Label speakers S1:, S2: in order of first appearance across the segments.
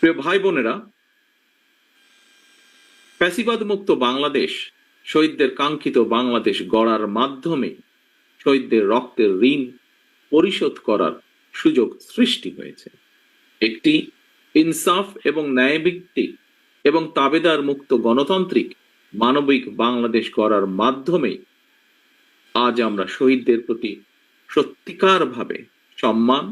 S1: প্রিয় ভাই বোনেরা, ফ্যাসিবাদ মুক্ত বাংলাদেশ, শহীদদের কাঙ্ক্ষিত বাংলাদেশ গড়ার মাধ্যমে শহীদদের রক্তের ঋণ পরিশোধ করার সুযোগ সৃষ্টি হয়েছে। একটি ইনসাফ এবং ন্যায়ভিত্তিক এবং তাবেদার মুক্ত গণতান্ত্রিক মানবিক বাংলাদেশ গড়ার মাধ্যমে আজ আমরা শহীদদের প্রতি সত্যিকারভাবে সম্মান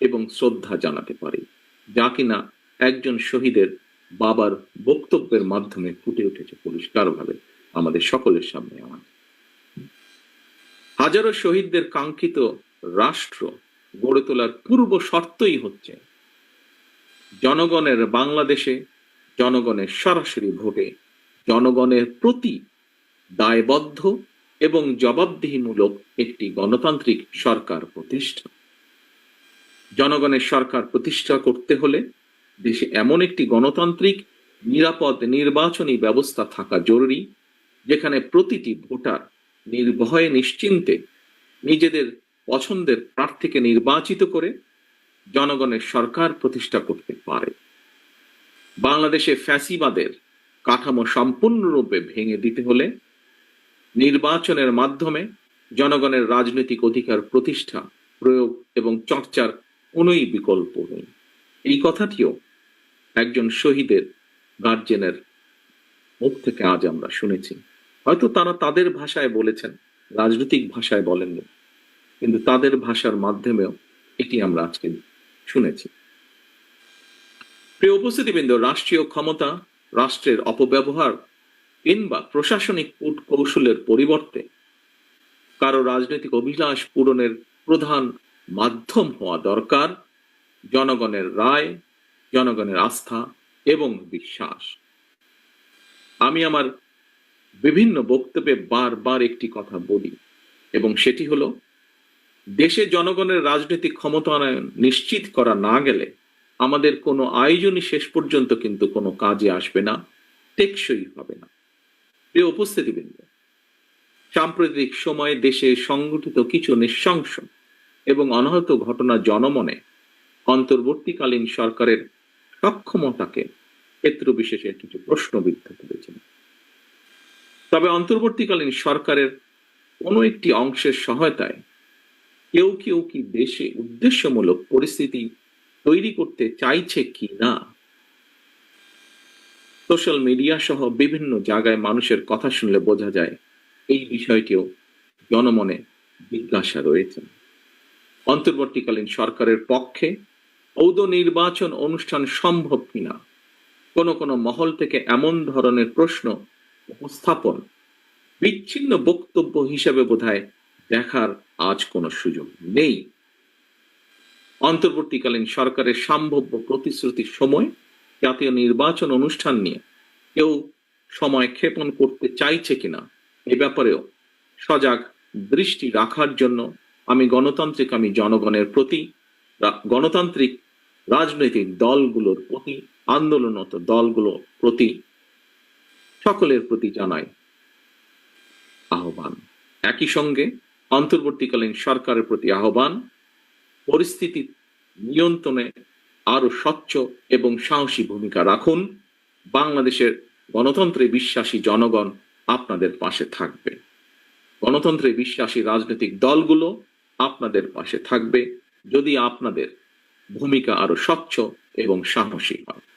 S1: এবং শ্রদ্ধা জানাতে পারি, যা কিনা একজন শহীদের বাবার বক্তব্যের মাধ্যমে ফুটে উঠেছে পরিষ্কারভাবে আমাদের সকলের সামনে আমার। হাজারো শহীদদের কাঙ্ক্ষিত রাষ্ট্র গড়ে তোলার পূর্ব শর্তই হচ্ছে জনগণের বাংলাদেশে জনগণের সরাসরি ভোটে জনগণের প্রতি দায়বদ্ধ এবং জবাবদিহিমূলক একটি গণতান্ত্রিক সরকার প্রতিষ্ঠা। জনগণের সরকার প্রতিষ্ঠা করতে হলে দেশে এমন একটি গণতান্ত্রিক, নিরাপদ নির্বাচনী ব্যবস্থা থাকা জরুরি, যেখানে প্রতিটি ভোটার নির্ভয়ে নিশ্চিন্তে নিজেদের পছন্দের প্রার্থীকে নির্বাচিত করে জনগণের সরকার প্রতিষ্ঠা করতে পারে। বাংলাদেশে ফ্যাসিবাদের কাঠামো সম্পূর্ণরূপে ভেঙে দিতে হলে নির্বাচনের মাধ্যমে জনগণের রাজনৈতিক অধিকার প্রতিষ্ঠা, প্রয়োগ এবং চর্চার কোনোই বিকল্প নেই। এই কথাটিও একজন শহীদের গার্জেনের মুখ থেকে আজ আমরা শুনেছি। হয়তো তারা তাদের ভাষায় বলেছেন, রাজনৈতিক ভাষায় বলেননি, কিন্তু তাদের ভাষার মাধ্যমেও এটি আমরা আজকে শুনেছি। প্রিয় উপস্থিতিবৃন্দ, রাষ্ট্রীয় ক্ষমতা, রাষ্ট্রের অপব্যবহার কিংবা প্রশাসনিক কূট কৌশলের পরিবর্তে কারও রাজনৈতিক অভিলাষ পূরণের প্রধান মাধ্যম হওয়া দরকার, জনগণের রায় জনগণের আস্থা এবং বিশ্বাস। আমি আমার বিভিন্ন বক্তব্যে বারবার একটি কথা বলি এবং সেটি হলো, দেশে জনগণের রাজনৈতিক ক্ষমতায়ন নিশ্চিত করা না গেলে আমাদের কোনো আয়োজনই শেষ পর্যন্ত কিন্তু কোনো কাজে আসবে না, টেকসই হবে না। প্রিয় উপস্থিতিবৃন্দ, সাম্প্রতিক সময়ে দেশে সংগঠিত কিছু নৃশংস এবং অনাহত ঘটনা জনমনে অন্তর্বর্তীকালীন সরকারের সক্ষমতাকে ক্ষেত্র বিশেষে কিছু প্রশ্নবিদ্ধ করেছেন। তবে অন্তর্বর্তীকালীন সরকারের কোনো একটি অংশের সহায়তায় কেউ কেউ কি দেশে উদ্দেশ্যমূলক পরিস্থিতি তৈরি করতে চাইছে কি না? সোশ্যাল মিডিয়া সহ বিভিন্ন জায়গায় মানুষের কথা শুনলে বোঝা যায় এই বিষয়টিও জনমনে জিজ্ঞাসা রয়েছে। অন্তর্বর্তীকালীন সরকারের পক্ষে ঔদ নির্বাচন অনুষ্ঠান সম্ভব কিনা? কোনো কোনো মহল থেকে এমন ধরনের প্রশ্ন উপস্থাপন বিচ্ছিন্ন বক্তব্য হিসেবে বোধহয় দেখার আজ কোনো সুযোগ নেই। অন্তর্বর্তীকালীন সরকারের সম্ভাব্য প্রতিশ্রুতির সময় জাতীয় নির্বাচন অনুষ্ঠান নিয়ে কেউ সময় ক্ষেপণ করতে চাইছে কিনা এ ব্যাপারেও সজাগ দৃষ্টি রাখার জন্য আমি গণতান্ত্রিক আমি জনগণের প্রতি গণতান্ত্রিক রাজনৈতিক দলগুলোর প্রতি আন্দোলনত দলগুলোর প্রতি সকলের প্রতি জানায় আহ্বান। একই সঙ্গে অন্তর্বর্তীকালীন সরকারের প্রতি আহ্বান, পরিস্থিতি নিয়ন্ত্রণে আরও স্বচ্ছ এবং সাহসী ভূমিকা রাখুন। বাংলাদেশের গণতন্ত্রে বিশ্বাসী জনগণ আপনাদের পাশে থাকবে। গণতন্ত্রে বিশ্বাসী রাজনৈতিক দলগুলো আপনাদের পাশে থাকবে। যদি আপনাদের ভূমিকা আরও স্বচ্ছ এবং সাহসী হয়।